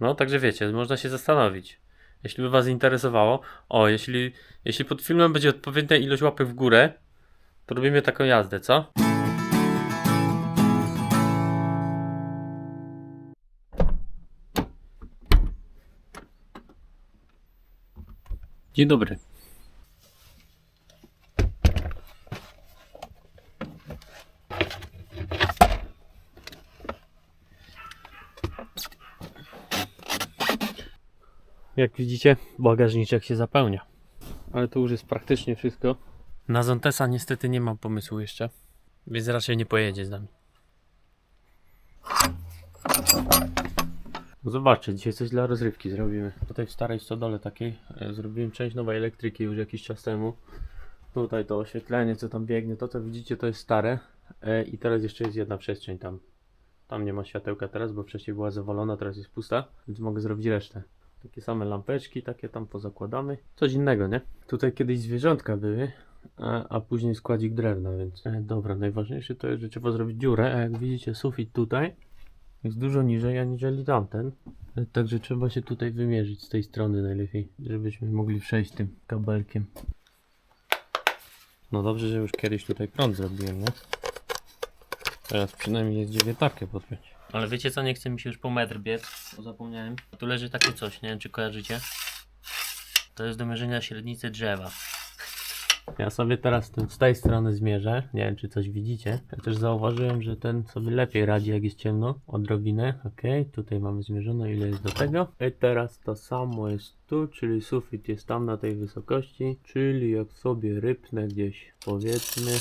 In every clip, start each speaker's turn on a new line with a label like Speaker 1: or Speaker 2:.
Speaker 1: No, także wiecie, można się zastanowić. Jeśli by Was interesowało, o, jeśli, jeśli pod filmem będzie odpowiednia ilość łapek w górę, to robimy taką jazdę, co? Dzień dobry. Jak widzicie, bagażniczek się zapełnia. Ale to już jest praktycznie wszystko. Na Zontesa niestety nie mam pomysłu jeszcze, więc raczej nie pojedzie z nami. Zobaczcie, dzisiaj coś dla rozrywki zrobimy. Tutaj w starej stodole takiej e, zrobiłem część nowej elektryki już jakiś czas temu. Tutaj to oświetlenie, co tam biegnie, to co widzicie to jest stare. E, I teraz jeszcze jest jedna przestrzeń tam. Tam nie ma światełka teraz, bo wcześniej była zawalona, teraz jest pusta, więc mogę zrobić resztę. Takie same lampeczki, takie tam pozakładamy. Coś innego, nie? Tutaj kiedyś zwierzątka były, a, a później składzik drewna, więc e, dobra, najważniejsze to jest, że trzeba zrobić dziurę, a jak widzicie sufit tutaj jest dużo niżej aniżeli tamten. E, Także trzeba się tutaj wymierzyć z tej strony najlepiej, żebyśmy mogli przejść tym kabelkiem. No dobrze, że już kiedyś tutaj prąd zrobiłem, nie? Teraz przynajmniej jest gdzie wietarkę podpiąć. Ale wiecie co, nie chce mi się już po metr biec, bo zapomniałem. Tu leży takie coś, nie wiem czy kojarzycie. To jest do mierzenia średnicy drzewa. Ja sobie teraz z tej strony zmierzę. Nie wiem, czy coś widzicie. Ja też zauważyłem, że ten sobie lepiej radzi, jak jest ciemno. Odrobinę. Ok, tutaj mamy zmierzone, ile jest do tego. I teraz to samo jest tu, czyli sufit jest tam na tej wysokości. Czyli jak sobie rypnę gdzieś, powiedzmy.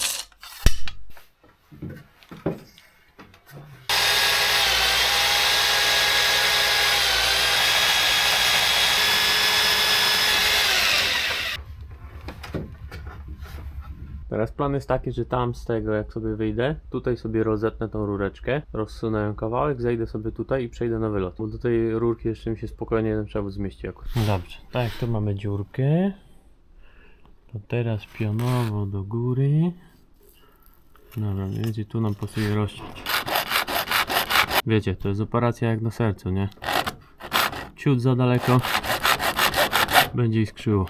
Speaker 1: Teraz plan jest taki, że tam z tego jak sobie wyjdę, tutaj sobie rozetnę tą rureczkę, rozsunę ją kawałek, zejdę sobie tutaj i przejdę na wylot. Bo do tej rurki jeszcze mi się spokojnie jeden przewód zmieści akurat. Dobrze, tak tu mamy dziurkę, to teraz pionowo do góry. Dobra, więcej tu nam pasuje rozciąć. Wiecie, to jest operacja jak na sercu, nie? Ciut za daleko, będzie iskrzyło.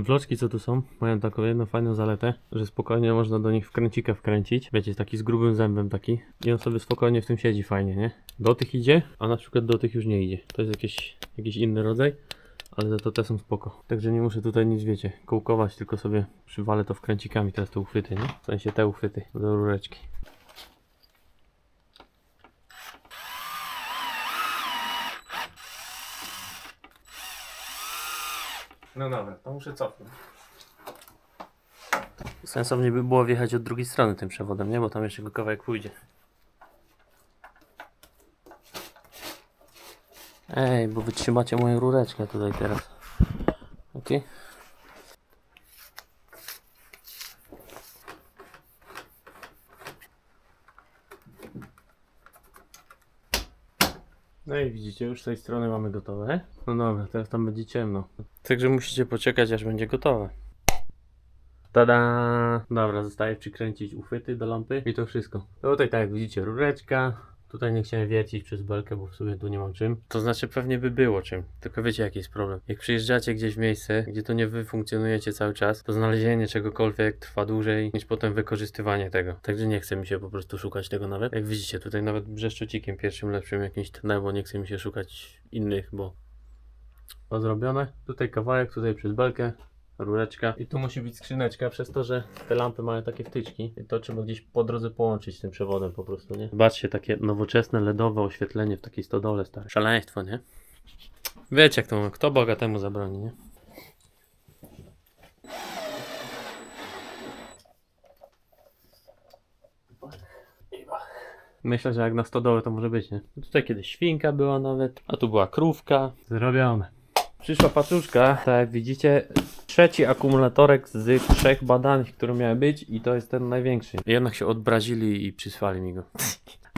Speaker 1: Te bloczki, co tu są, mają taką jedną fajną zaletę, że spokojnie można do nich wkręcika wkręcić. Wiecie, taki z grubym zębem taki. I on sobie spokojnie w tym siedzi fajnie, nie? Do tych idzie, a na przykład do tych już nie idzie. To jest jakiś, jakiś inny rodzaj, ale za to te są spoko. Także nie muszę tutaj nic, wiecie, kołkować, tylko sobie przywalę to wkręcikami teraz te uchwyty, nie? W sensie te uchwyty do rureczki. No dobra, to muszę cofnąć. Sensownie by było wjechać od drugiej strony tym przewodem, nie? Bo tam jeszcze go kawałek pójdzie. Ej, bo wytrzymacie moją rureczkę tutaj teraz. Ok? No widzicie, już z tej strony mamy gotowe. No dobra, teraz tam będzie ciemno. Także musicie poczekać, aż będzie gotowe. Tada! Dobra, zostaje przykręcić uchwyty do lampy i to wszystko. Tutaj tak jak widzicie, rureczka. Tutaj nie chciałem wiercić przez belkę, bo w sumie tu nie mam czym. To znaczy pewnie by było czym. Tylko wiecie jaki jest problem. Jak przyjeżdżacie gdzieś w miejsce, gdzie to nie wy funkcjonujecie cały czas, to znalezienie czegokolwiek trwa dłużej niż potem wykorzystywanie tego. Także nie chce mi się po prostu szukać tego nawet. Jak widzicie, tutaj nawet brzeszczocikiem pierwszym lepszym jakimś tnę, bo nie chce mi się szukać innych, bo to zrobione. Tutaj kawałek, tutaj przez belkę, rureczka. I tu musi być skrzyneczka, przez to, że te lampy mają takie wtyczki. I to trzeba gdzieś po drodze połączyć tym przewodem po prostu, nie? Zobaczcie, takie nowoczesne LEDowe oświetlenie w takiej stodole stare. Szaleństwo, nie? Wiecie jak to kto Boga temu zabroni, nie? Myślę, że jak na stodołę to może być, nie? Tutaj kiedyś świnka była nawet, a tu była krówka. Zrobione. Przyszła paczuszka, tak jak widzicie, trzeci akumulatorek z trzech badań, które miały być i to jest ten największy. Jednak się odbrazili i przysłali mi go.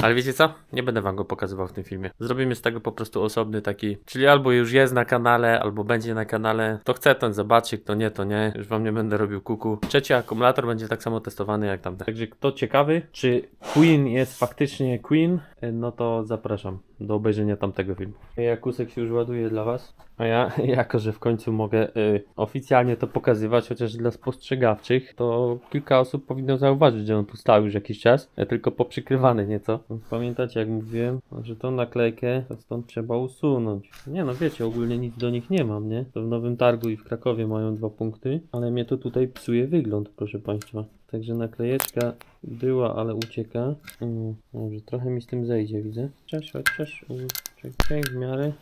Speaker 1: Ale wiecie co? Nie będę wam go pokazywał w tym filmie. Zrobimy z tego po prostu osobny taki, czyli albo już jest na kanale, albo będzie na kanale. Kto chce, ten zobaczy, kto nie, to nie. Już wam nie będę robił kuku. Trzeci akumulator będzie tak samo testowany jak tamten. Także kto ciekawy, czy Queen jest faktycznie Queen, no to zapraszam do obejrzenia tamtego filmu. Jakusek się już ładuje dla was. A ja, jako że w końcu mogę y, oficjalnie to pokazywać, chociaż dla spostrzegawczych, to kilka osób powinno zauważyć, że on tu stał już jakiś czas, e, tylko poprzykrywany nieco. Pamiętacie, jak mówiłem, że tą naklejkę to stąd trzeba usunąć. Nie no, wiecie, ogólnie nic do nich nie mam, nie? To w Nowym Targu i w Krakowie mają dwa punkty, ale mnie to tutaj psuje wygląd, proszę Państwa. Także naklejeczka była, ale ucieka. Mm, Dobrze, trochę mi z tym zejdzie, widzę. Cześć, chodź, cześć. Mm, Czekaj, w miarę.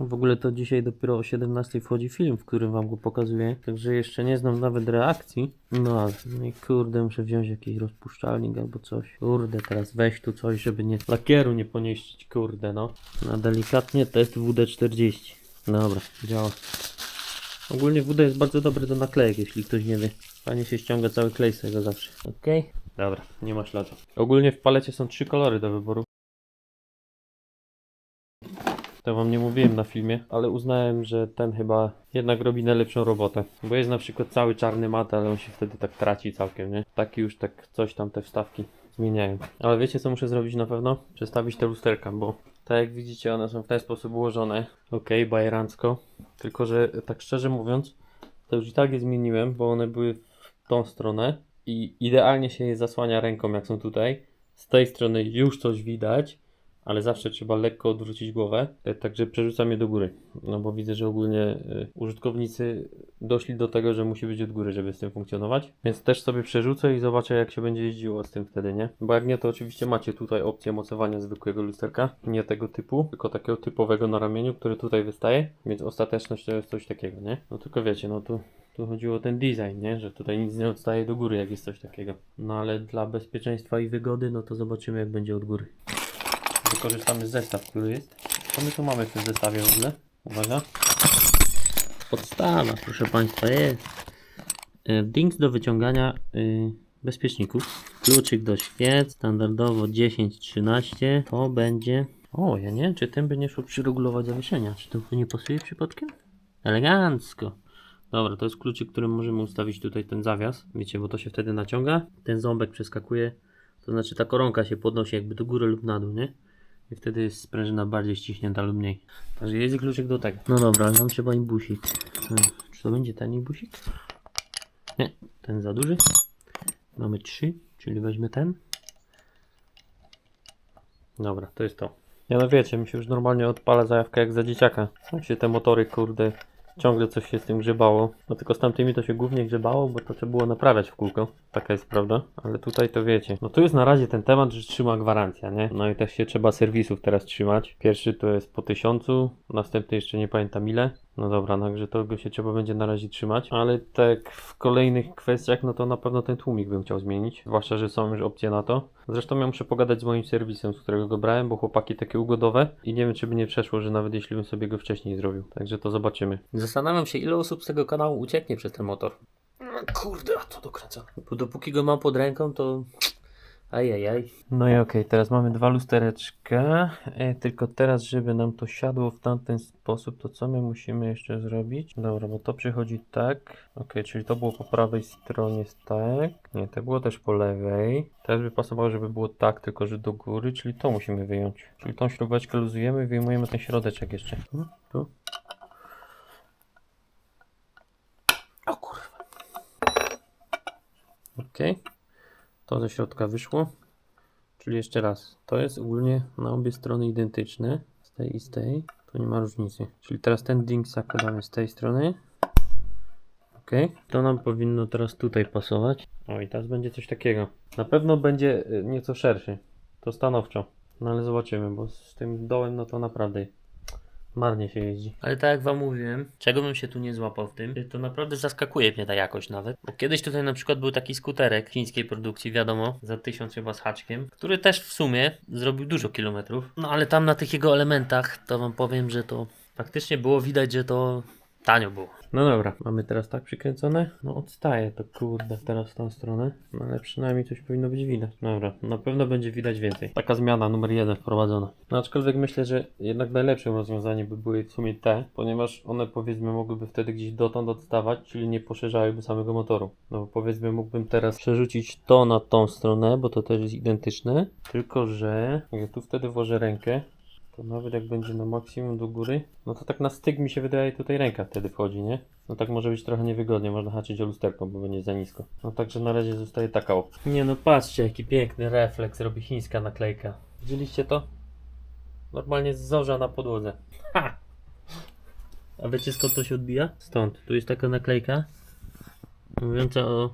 Speaker 1: W ogóle to dzisiaj dopiero o 17 wchodzi film, w którym wam go pokazuję, także jeszcze nie znam nawet reakcji. No ale no i kurde, muszę wziąć jakiś rozpuszczalnik albo coś. Kurde, teraz weź tu coś, żeby nie lakieru nie ponieść, kurde no. Na delikatnie test WD-40. Dobra, działa. Ogólnie WD jest bardzo dobry do naklejek, jeśli ktoś nie wie. Fajnie się ściąga cały klej z tego zawsze. Okej. Dobra, nie ma śladu. Ogólnie w palecie są trzy kolory do wyboru. To wam nie mówiłem na filmie, ale uznałem, że ten chyba jednak robi najlepszą robotę. Bo jest na przykład cały czarny mat, ale on się wtedy tak traci całkiem, nie? Taki już tak coś tam te wstawki zmieniają. Ale wiecie co muszę zrobić na pewno? Przestawić te lusterka, bo tak jak widzicie one są w ten sposób ułożone. Ok, bajerancko. Tylko, że tak szczerze mówiąc, to już i tak je zmieniłem, bo one były w tą stronę i idealnie się je zasłania ręką jak są tutaj. Z tej strony już coś widać, ale zawsze trzeba lekko odwrócić głowę, e, także przerzucam je do góry. No bo widzę, że ogólnie e, użytkownicy doszli do tego, że musi być od góry, żeby z tym funkcjonować. Więc też sobie przerzucę i zobaczę jak się będzie jeździło z tym wtedy, nie? Bo jak nie, to oczywiście macie tutaj opcję mocowania zwykłego lusterka, nie tego typu, tylko takiego typowego na ramieniu, który tutaj wystaje, więc ostateczność to jest coś takiego, nie? No tylko wiecie, no tu tu chodziło o ten design, nie? Że tutaj nic nie odstaje do góry, jak jest coś takiego. No ale dla bezpieczeństwa i wygody, no to zobaczymy, jak będzie od góry. Wykorzystamy zestaw, który jest. Co my tu mamy w tym zestawie w ogóle? Uwaga. Podstawa, proszę Państwa, jest. E, Dings do wyciągania y, bezpieczników. Kluczyk do świec, standardowo 10-13. To będzie... O, ja nie wiem, czy ten by nie szło przyregulować zawieszenia. Czy to nie pasuje przypadkiem? Elegancko. Dobra, to jest kluczyk, którym możemy ustawić tutaj ten zawias. Wiecie, bo to się wtedy naciąga. Ten ząbek przeskakuje. To znaczy ta koronka się podnosi jakby do góry lub na dół, nie? I wtedy jest sprężyna bardziej ściśnięta lub mniej. Także jest kluczyk do tego. No dobra, ale nam trzeba imbusik. Hmm, Czy to będzie ten imbusik? Nie, ten za duży. Mamy trzy, czyli weźmy ten. Dobra, to jest to. Ja no wiecie, mi się już normalnie odpala zajawka jak za dzieciaka. Jak się te motory, kurde, ciągle coś się z tym grzebało. No tylko z tamtymi to się głównie grzebało, bo to trzeba było naprawiać w kółko. Taka jest prawda. Ale tutaj to wiecie. No tu jest na razie ten temat, że trzyma gwarancja, nie? No i też się trzeba serwisów teraz trzymać. Pierwszy to jest po tysiącu, następny jeszcze nie pamiętam ile. No dobra, także tego się trzeba będzie na razie trzymać. Ale tak w kolejnych kwestiach, no to na pewno ten tłumik bym chciał zmienić. Zwłaszcza, że są już opcje na to. Zresztą ja muszę pogadać z moim serwisem, z którego go brałem, bo chłopaki takie ugodowe. I nie wiem, czy by nie przeszło, że nawet jeśli bym sobie go wcześniej zrobił. Także to zobaczymy. Zastanawiam się, ile osób z tego kanału ucieknie przez ten motor. Kurde, a to dokręcone. Bo dopóki go mam pod ręką, to... Ajajaj. No i okej, teraz mamy dwa lustereczka. E, tylko teraz, żeby nam to siadło w tamten sposób, to co my musimy jeszcze zrobić? Dobra, bo to przychodzi tak. Okej, czyli to było po prawej stronie tak. Nie, to było też po lewej. Teraz by pasowało, żeby było tak, tylko że do góry, czyli to musimy wyjąć. Czyli tą śrubeczkę luzujemy wyjmujemy ten środeczek jeszcze. Tu, tu. O kurwa. Okej. To ze środka wyszło. Czyli jeszcze raz. To jest ogólnie na obie strony identyczne. Z tej i z tej. Tu nie ma różnicy. Czyli teraz ten ding zakładamy z tej strony. Ok. To nam powinno teraz tutaj pasować. O i teraz będzie coś takiego. Na pewno będzie y, nieco szerszy. To stanowczo. No ale zobaczymy, bo z tym dołem no to naprawdę marnie się jeździ. Ale tak jak wam mówiłem, czego bym się tu nie złapał w tym, to naprawdę zaskakuje mnie ta jakość nawet. Bo kiedyś tutaj na przykład był taki skuterek chińskiej produkcji, wiadomo, za 1000 chyba z haczkiem, który też w sumie zrobił dużo kilometrów. No ale tam na tych jego elementach, to wam powiem, że to faktycznie było widać, że to Tanio było. No dobra, mamy teraz tak przykręcone. No odstaje to kurde teraz w tą stronę. No ale przynajmniej coś powinno być widać. Dobra, na pewno będzie widać więcej. Taka zmiana numer jeden wprowadzona. No aczkolwiek myślę, że jednak najlepszym rozwiązaniem by były w sumie te, ponieważ one powiedzmy mogłyby wtedy gdzieś dotąd odstawać, czyli nie poszerzałyby samego motoru. No bo powiedzmy mógłbym teraz przerzucić to na tą stronę, bo to też jest identyczne. Tylko, że tu wtedy włożę rękę, to nawet jak będzie na maksimum do góry, no to tak na styk mi się wydaje tutaj ręka wtedy wchodzi, nie? No tak może być trochę niewygodnie, można haczyć o lusterko, bo będzie za nisko. No także na razie zostaje taka opcja. Nie no patrzcie jaki piękny refleks robi chińska naklejka. Widzieliście to? Normalnie zorza na podłodze. Ha! A wiecie skąd to się odbija? Stąd. Tu jest taka naklejka mówiąca o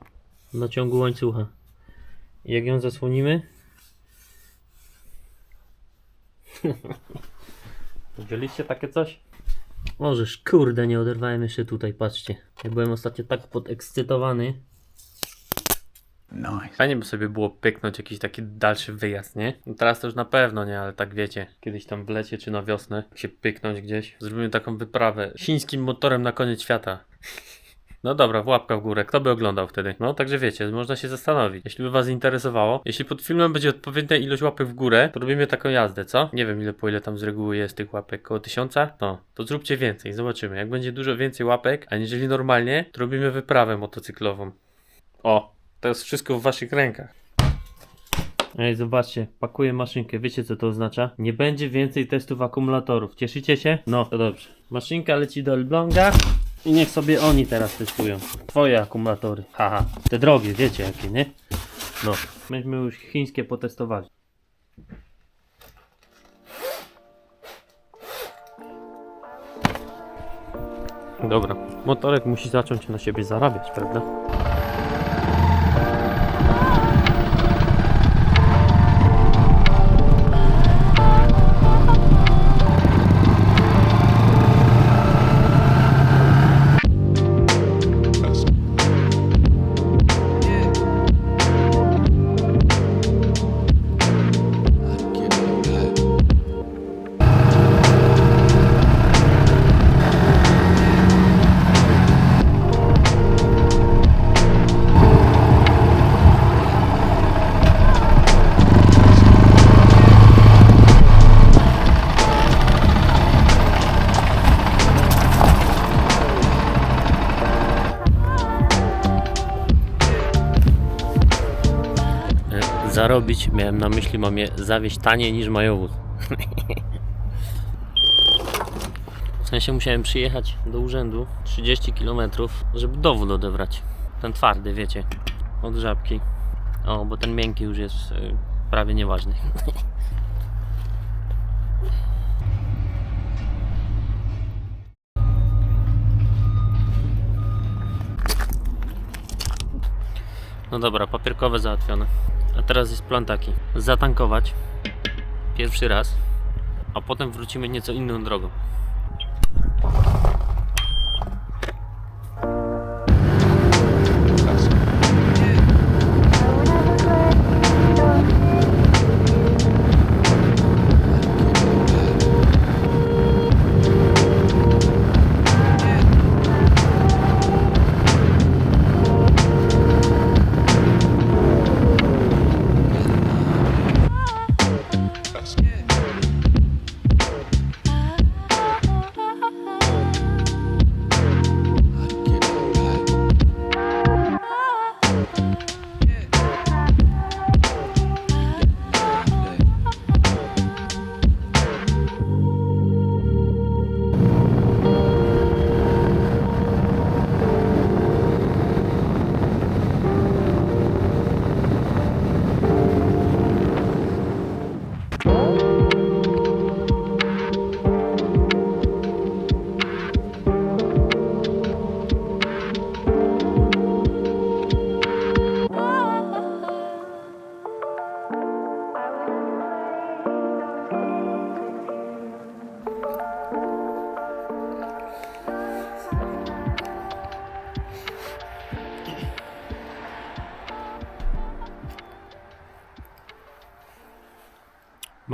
Speaker 1: naciągu łańcucha. Jak ją zasłonimy, Widzieliście takie coś? Możesz, kurde, nie oderwałem jeszcze tutaj, patrzcie. Ja byłem ostatnio tak podekscytowany.
Speaker 2: Nice.
Speaker 1: Fajnie by sobie było pyknąć jakiś taki dalszy wyjazd, nie? No teraz to już na pewno nie, ale tak wiecie, kiedyś tam w lecie czy na wiosnę się pyknąć gdzieś. Zrobimy taką wyprawę chińskim motorem na koniec świata. No dobra, łapka w górę. Kto by oglądał wtedy? No, także wiecie, można się zastanowić. Jeśli by was interesowało, jeśli pod filmem będzie odpowiednia ilość łapek w górę, to robimy taką jazdę, co? Nie wiem ile po ile tam z reguły jest tych łapek, około tysiąca? No, to zróbcie więcej, zobaczymy. Jak będzie dużo więcej łapek, a jeżeli normalnie, to robimy wyprawę motocyklową. O, to jest wszystko w waszych rękach. Ej, zobaczcie, pakuję maszynkę. Wiecie co to oznacza? Nie będzie więcej testów akumulatorów. Cieszycie się? No, to dobrze. Maszynka leci do Elbląga i niech sobie oni teraz testują. Twoje akumulatory. Haha. Te drogie, wiecie jakie, nie? No, myśmy już chińskie potestowali. Dobra, motorek musi zacząć na siebie zarabiać, prawda? Miałem na myśli, mam je zawieźć taniej niż majowóz. W sensie musiałem przyjechać do urzędu 30 km, żeby dowód odebrać. Ten twardy, wiecie, od żabki. O, bo ten miękki już jest y, prawie nieważny. No dobra, papierkowe załatwione. A teraz jest plan taki: zatankować pierwszy raz, a potem wrócimy nieco inną drogą.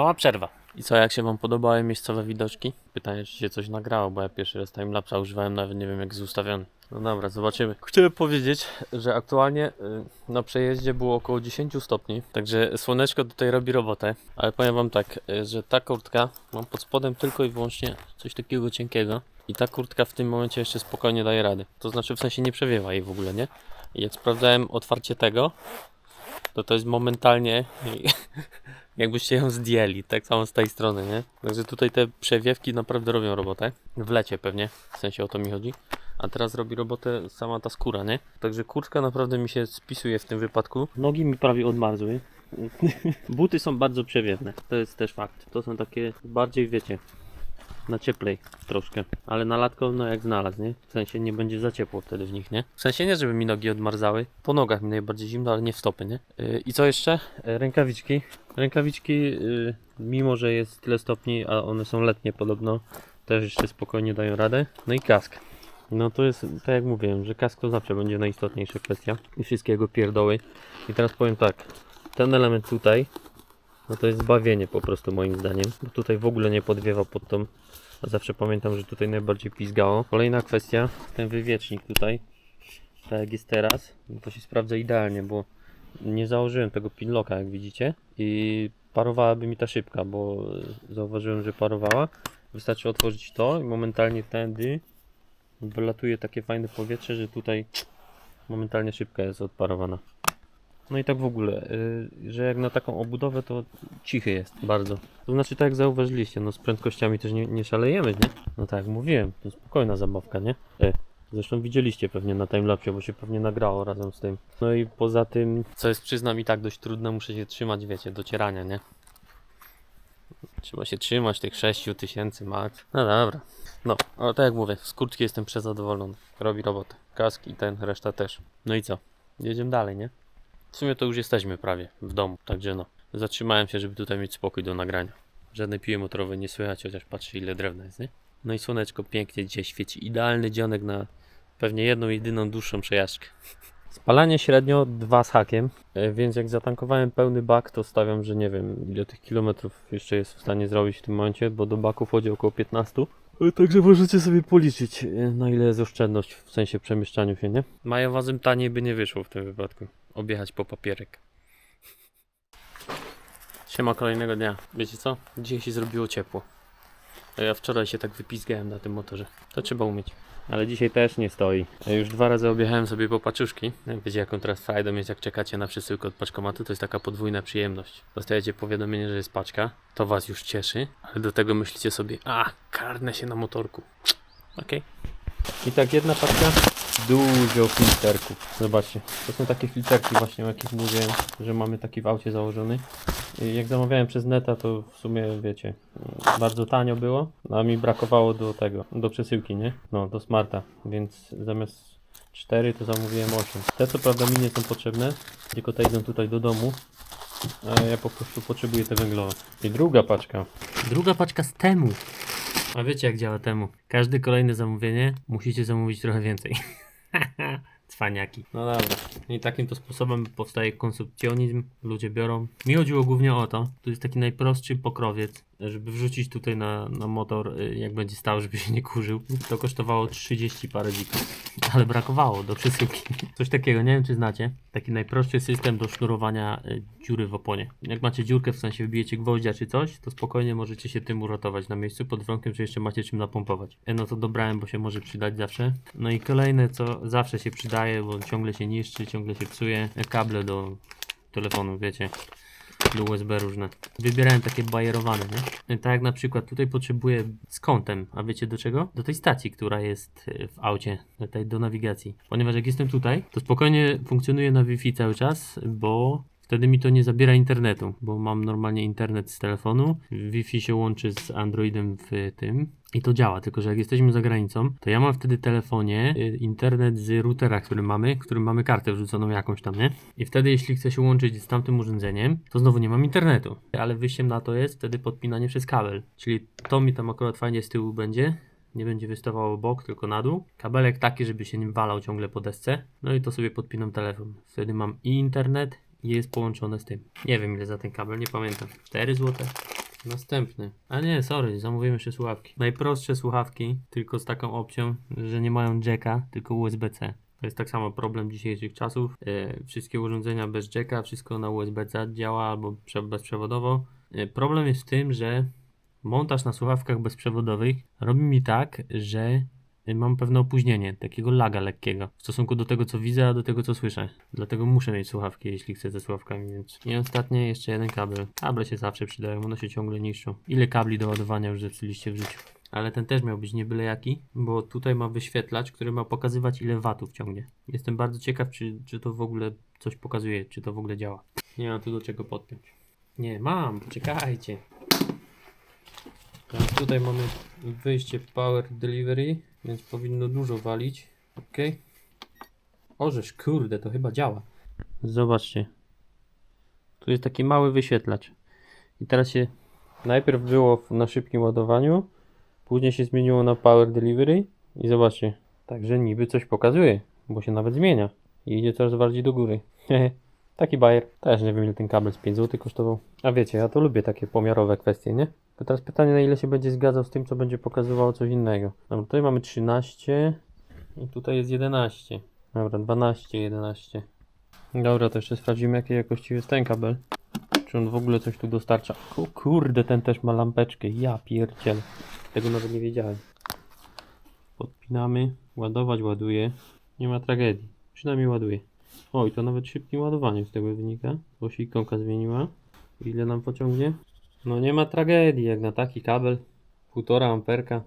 Speaker 1: Mała przerwa. I co, jak się wam podobały miejscowe widoczki? Pytanie, czy się coś nagrało, bo ja pierwszy raz timelapsa używałem, nawet nie wiem jak jest ustawiony. No dobra, zobaczymy. Chciałem powiedzieć, że aktualnie y, na przejeździe było około 10 stopni, także słoneczko tutaj robi robotę, ale powiem wam tak, y, że ta kurtka mam pod spodem tylko i wyłącznie coś takiego cienkiego i ta kurtka w tym momencie jeszcze spokojnie daje rady. To znaczy w sensie nie przewiewa jej w ogóle, nie? I jak sprawdzałem otwarcie tego, to to jest momentalnie jakbyście ją zdjęli, tak samo z tej strony, nie? Także tutaj te przewiewki naprawdę robią robotę. W lecie pewnie, w sensie o to mi chodzi. A teraz robi robotę sama ta skóra, nie? Także kurtka naprawdę mi się spisuje w tym wypadku. Nogi mi prawie odmarzły. Buty są bardzo przewiewne, to jest też fakt. To są takie bardziej, wiecie, na cieplej troszkę. Ale na latko, no jak znalazł, nie? W sensie nie będzie za ciepło wtedy w nich, nie? W sensie nie, żeby mi nogi odmarzały. Po nogach mi najbardziej zimno, ale nie w stopy, nie? Yy, I co jeszcze? Yy, rękawiczki. Rękawiczki, yy, mimo że jest tyle stopni, a one są letnie podobno, też jeszcze spokojnie dają radę. No i kask. No to jest, tak jak mówiłem, że kask to zawsze będzie najistotniejsza kwestia. I wszystkiego pierdoły. I teraz powiem tak. Ten element tutaj, no to jest zbawienie po prostu moim zdaniem. Bo tutaj w ogóle nie podwiewa pod tą. A zawsze pamiętam, że tutaj najbardziej pizgało. Kolejna kwestia, ten wywiecznik tutaj, tak jak jest teraz, to się sprawdza idealnie, bo nie założyłem tego pinlocka, jak widzicie. I parowałaby mi ta szybka, bo zauważyłem, że parowała. Wystarczy otworzyć to i momentalnie tędy wylatuje takie fajne powietrze, że tutaj momentalnie szybka jest odparowana. No i tak w ogóle, y, że jak na taką obudowę to cichy jest bardzo. To znaczy tak jak zauważyliście, no z prędkościami też nie, nie szalejemy, nie? No tak jak mówiłem, to spokojna zabawka, nie? E, zresztą widzieliście pewnie na timelapsie, bo się pewnie nagrało razem z tym. No i poza tym, co jest przyznam i tak dość trudne, muszę się trzymać, wiecie, docierania, nie? Trzeba się trzymać tych 6000 max. No dobra. No, ale tak jak mówię, z jestem przezadowolony. Robi robotę. Kask i ten, reszta też. No i co? Jedziemy dalej, nie? W sumie to już jesteśmy prawie w domu, także no. Zatrzymałem się, żeby tutaj mieć spokój do nagrania. Żadnej piły motorowej nie słychać, chociaż patrzę ile drewna jest, nie? No i słoneczko pięknie dzisiaj świeci. Idealny dzionek na pewnie jedną, jedyną dłuższą przejażdżkę. Spalanie średnio dwa z hakiem, e, więc jak zatankowałem pełny bak, to stawiam, że nie wiem ile tych kilometrów jeszcze jest w stanie zrobić w tym momencie, bo do baku wchodzi około 15. E, Także możecie sobie policzyć, e, na ile jest oszczędność w sensie przemieszczaniu się, nie? Majowazem taniej by nie wyszło w tym wypadku. Objechać po papierek. Siema kolejnego dnia. Wiecie co? Dzisiaj się zrobiło ciepło. Ja wczoraj się tak wypizgałem na tym motorze. To trzeba umieć. Ale dzisiaj też nie stoi. Ja już dwa razy objechałem sobie po paczuszki. Wiecie jaką teraz frajdę mieć jak czekacie na przesyłkę od paczkomatu? To jest taka podwójna przyjemność. Dostajecie powiadomienie, że jest paczka. To was już cieszy. Ale do tego myślicie sobie, a karnę się na motorku. Okej. I tak jedna paczka dużo filterków. Zobaczcie, to są takie filterki właśnie o jakich mówiłem, że mamy taki w aucie założony. I Jak zamawiałem przez neta, to w sumie wiecie, bardzo tanio było, a mi brakowało do tego, do przesyłki, nie? No, do smarta, więc zamiast 4 to zamówiłem 8. Te co prawda mi nie są potrzebne, tylko te idą tutaj do domu, a ja po prostu potrzebuję te węglowe. I druga paczka. Druga paczka z temu. A wiecie jak działa temu? Każde kolejne zamówienie musicie zamówić trochę więcej. Cwaniaki. No dobra. I takim to sposobem powstaje konsumpcjonizm. Ludzie biorą. Mi chodziło głównie o to. To jest taki najprostszy pokrowiec, żeby wrzucić tutaj na, na motor, y, jak będzie stał, żeby się nie kurzył. To kosztowało 30 parę dzików. Ale brakowało do przesyłki. Coś takiego, nie wiem czy znacie. Taki najprostszy system do sznurowania y, dziury w oponie. Jak macie dziurkę, w sensie wbijecie gwoździa czy coś, to spokojnie możecie się tym uratować na miejscu pod warunkiem, że jeszcze macie czym napompować. E, No to dobrałem, bo się może przydać zawsze. No i kolejne, co zawsze się przydaje, bo ciągle się niszczy, ciągle się psuje. e, Kable do telefonu, wiecie do USB różne. Wybierałem takie bajerowane, nie? Tak jak na przykład tutaj potrzebuję z kątem, a wiecie do czego? Do tej stacji, która jest y, w aucie, tutaj do nawigacji. Ponieważ jak jestem tutaj, to spokojnie funkcjonuje na Wi-Fi cały czas, bo Wtedy mi to nie zabiera internetu, bo mam normalnie internet z telefonu. Wi-Fi się łączy z Androidem w tym i to działa. Tylko, że jak jesteśmy za granicą, to ja mam wtedy telefonie y, internet z routera, który mamy, którym mamy kartę wrzuconą jakąś tam, nie? I wtedy, jeśli chcę się łączyć z tamtym urządzeniem, to znowu nie mam internetu. Ale wyjściem na to jest wtedy podpinanie przez kabel. Czyli to mi tam akurat fajnie z tyłu będzie. Nie będzie wystawało bok, tylko na dół. Kabelek taki, żeby się nim walał ciągle po desce. No i to sobie podpinam telefon. Wtedy mam i internet, jest połączone z tym. Nie wiem ile za ten kabel, nie pamiętam. 4 zł? Następny. A nie, sorry, zamówiłem jeszcze słuchawki. Najprostsze słuchawki, tylko z taką opcją, że nie mają jacka, tylko USB-C. To jest tak samo problem dzisiejszych czasów. E, wszystkie urządzenia bez jacka, wszystko na USB-C działa albo prze, bezprzewodowo. E, problem jest w tym, że montaż na słuchawkach bezprzewodowych robi mi tak, że mam pewne opóźnienie, takiego laga lekkiego w stosunku do tego, co widzę, a do tego, co słyszę. Dlatego muszę mieć słuchawki, jeśli chcę ze słuchawkami, więc... I ostatnie, jeszcze jeden kabel. Kable się zawsze przydają, one się ciągle niszczą. Ile kabli do ładowania już zepsuliście w życiu? Ale ten też miał być nie byle jaki, bo tutaj ma wyświetlacz, który ma pokazywać ile watów ciągnie. Jestem bardzo ciekaw, czy, czy to w ogóle coś pokazuje, czy to w ogóle działa. Nie mam tu do czego podpiąć. Nie, mam, poczekajcie. Teraz tutaj mamy wyjście Power Delivery, więc powinno dużo walić. Ok. Orzesz, kurde, to chyba działa. Zobaczcie. Tu jest taki mały wyświetlacz. I teraz się najpierw było na szybkim ładowaniu, później się zmieniło na Power Delivery i zobaczcie. Także niby coś pokazuje, bo się nawet zmienia i idzie coraz bardziej do góry. Taki bajer. Też nie wiem ile ten kabel z 5 zł kosztował. A wiecie, ja to lubię takie pomiarowe kwestie, nie? To teraz pytanie na ile się będzie zgadzał z tym, co będzie pokazywało coś innego. Dobra, tutaj mamy 13 i tutaj jest 11. Dobra, 12, 11. Dobra, to jeszcze sprawdzimy jakiej jakości jest ten kabel. Czy on w ogóle coś tu dostarcza. O kurde, ten też ma lampeczkę. Ja pierdziel. Tego nawet nie wiedziałem. Podpinamy. Ładować ładuje. Nie ma tragedii. Przynajmniej ładuje. Oj, to nawet szybkim ładowaniem z tego wynika. Bo się ikonka zmieniła. Ile nam pociągnie? No nie ma tragedii, jak na taki kabel. Półtora amperka.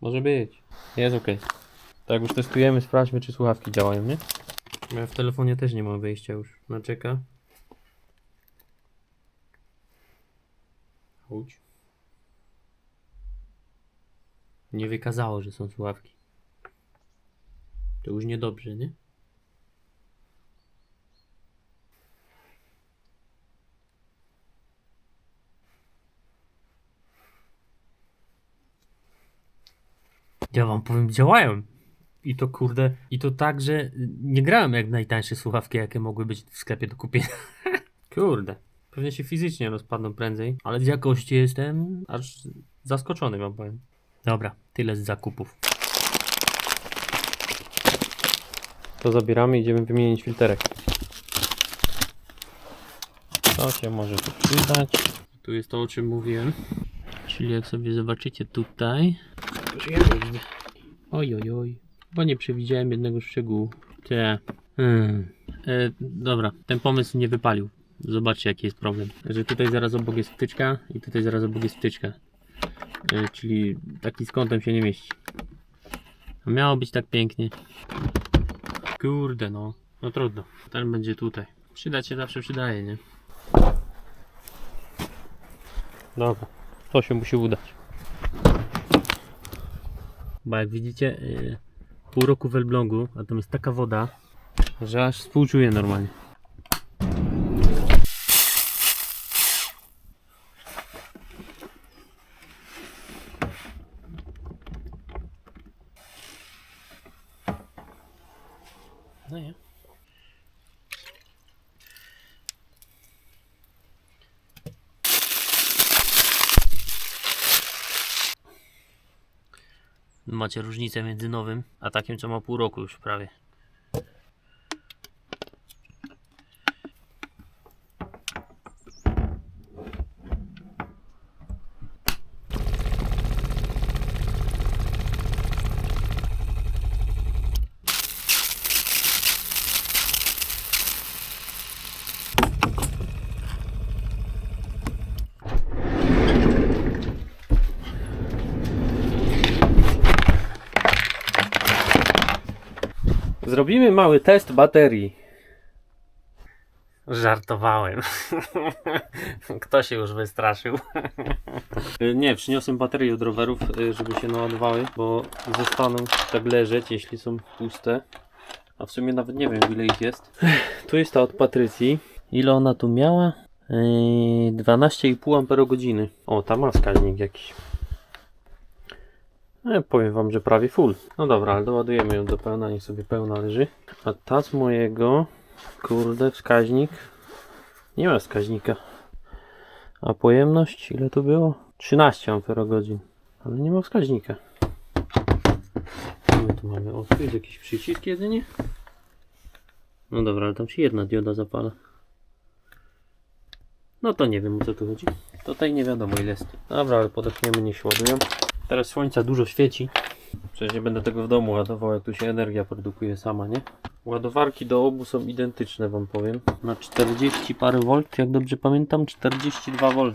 Speaker 1: Może być. Jest ok. Tak już testujemy, sprawdźmy czy słuchawki działają, nie? Ja w telefonie też nie ma wyjścia już. Na czeka. Chodź. Nie wykazało, że są słuchawki. To już niedobrze, nie? Ja wam powiem, działają. I to kurde, i to tak, że nie grałem jak najtańsze słuchawki, jakie mogły być w sklepie do kupienia. kurde. Pewnie się fizycznie rozpadną prędzej, ale z jakości jestem aż zaskoczony wam powiem. Dobra, tyle z zakupów. To zabieramy i idziemy wymienić filterek. To się może tu przydać. Tu jest to, o czym mówiłem. Czyli jak sobie zobaczycie tutaj. Oj, oj, oj. Bo nie przewidziałem jednego szczegółu. Te. Hmm. E, dobra, ten pomysł nie wypalił. Zobaczcie jaki jest problem. Że tutaj zaraz obok jest wtyczka i tutaj zaraz obok jest wtyczka. E, czyli taki z kątem się nie mieści. A miało być tak pięknie. Kurde no. No trudno. Ten będzie tutaj. Przydać się zawsze przydaje, nie? Dobra. To się musi udać. Bo jak widzicie, yy, pół roku w Elblągu, a tam jest taka woda, że aż współczuję normalnie. Różnicę między nowym, a takim co ma pół roku już prawie. Zrobimy mały test baterii. Żartowałem. Kto się już wystraszył? Nie, przyniosłem baterie od rowerów, y, żeby się naładowały, bo zostaną tak leżeć, jeśli są puste. A w sumie nawet nie wiem, ile ich jest. Tu jest ta od Patrycji. Ile ona tu miała? Yy, 12,5 Ah. O, ta ma wskaźnik jakiś. No, powiem wam, że prawie full. No dobra, ale doładujemy ją do pełna, niech sobie pełna leży. A ta z mojego, kurde, wskaźnik. Nie ma wskaźnika. A pojemność ile to było? 13 amperogodzin. Ale nie ma wskaźnika. My tu mamy? O, tu jest jakiś przycisk jedynie? No dobra, ale tam się jedna dioda zapala. No to nie wiem o co tu chodzi. Tutaj nie wiadomo ile jest. Dobra, ale podepniemy, niech się ładują. Teraz słońca dużo świeci. Przecież nie będę tego w domu ładował, jak tu się energia produkuje sama, nie? Ładowarki do obu są identyczne, wam powiem. Na 40 parę volt, jak dobrze pamiętam, 42 V.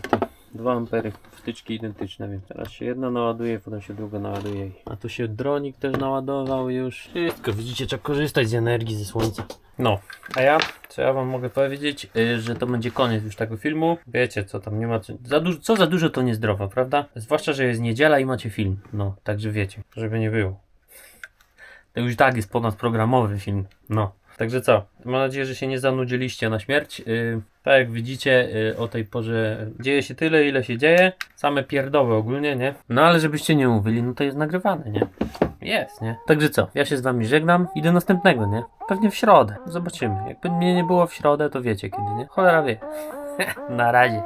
Speaker 1: 2 ampery. Wtyczki identyczne, więc teraz się jedna naładuje, potem się druga naładuje. A tu się dronik też naładował już. Wszystko, widzicie, trzeba korzystać z energii ze słońca. No, a ja, co ja wam mogę powiedzieć, yy, że to będzie koniec już tego filmu. Wiecie, co tam nie ma, co, za dużo, co za dużo to niezdrowo, prawda? Zwłaszcza, że jest niedziela i macie film. No, także wiecie, żeby nie było. To już i tak jest ponadprogramowy film. No. Także co? Mam nadzieję, że się nie zanudziliście na śmierć. Yy, tak jak widzicie, yy, o tej porze dzieje się tyle, ile się dzieje. Same pierdoły ogólnie, nie? No ale żebyście nie mówili, no to jest nagrywane, nie? Jest, nie? Także co? Ja się z wami żegnam i do następnego, nie? Pewnie w środę. Zobaczymy. Jakby mnie nie było w środę, to wiecie kiedy, nie? Cholera wie. na razie.